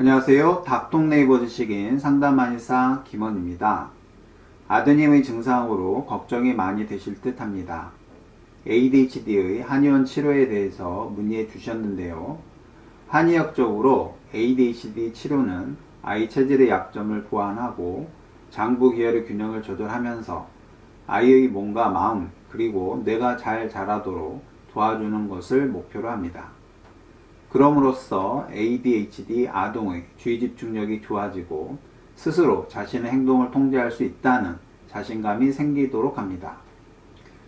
안녕하세요. 닥동 네이버 지식인 상담한의사 김원입니다. 아드님의 증상으로 걱정이 많이 되실 듯 합니다. ADHD의 한의원 치료에 대해서 문의해 주셨는데요. 한의학적으로 ADHD 치료는 아이 체질의 약점을 보완하고 장부 기혈의 균형을 조절하면서 아이의 몸과 마음 그리고 뇌가 잘 자라도록 도와주는 것을 목표로 합니다. 그럼으로써 ADHD 아동의 주의 집중력이 좋아지고 스스로 자신의 행동을 통제할 수 있다는 자신감이 생기도록 합니다.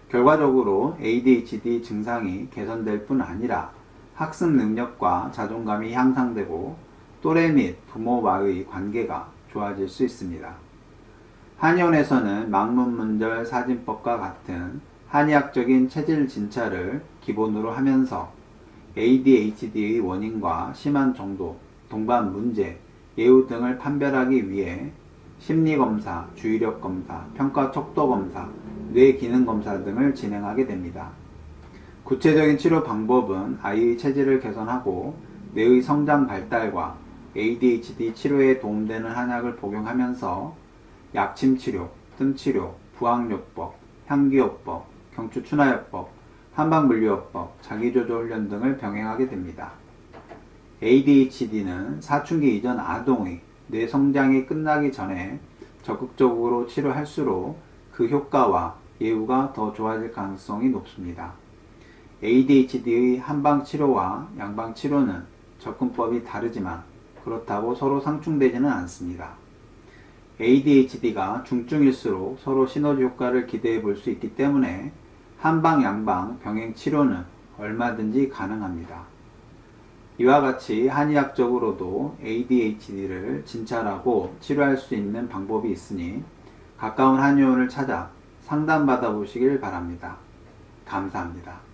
결과적으로 ADHD 증상이 개선될 뿐 아니라 학습 능력과 자존감이 향상되고 또래 및 부모와의 관계가 좋아질 수 있습니다. 한의원에서는 망문문절 사진법과 같은 한의학적인 체질 진찰을 기본으로 하면서 ADHD의 원인과 심한 정도, 동반 문제, 예후 등을 판별하기 위해 심리검사, 주의력검사, 평가 척도검사, 뇌기능검사 등을 진행하게 됩니다. 구체적인 치료 방법은 아이의 체질을 개선하고 뇌의 성장 발달과 ADHD 치료에 도움되는 한약을 복용하면서 약침 치료, 뜸 치료, 부항요법, 향기요법, 경추춘하요법, 한방물리요법, 자기조절 훈련 등을 병행하게 됩니다. ADHD는 사춘기 이전 아동의 뇌 성장이 끝나기 전에 적극적으로 치료할수록 그 효과와 예후가 더 좋아질 가능성이 높습니다. ADHD의 한방 치료와 양방 치료는 접근법이 다르지만 그렇다고 서로 상충되지는 않습니다. ADHD가 중증일수록 서로 시너지 효과를 기대해 볼 수 있기 때문에 한방 양방 병행 치료는 얼마든지 가능합니다. 이와 같이 한의학적으로도 ADHD를 진찰하고 치료할 수 있는 방법이 있으니 가까운 한의원을 찾아 상담받아 보시길 바랍니다. 감사합니다.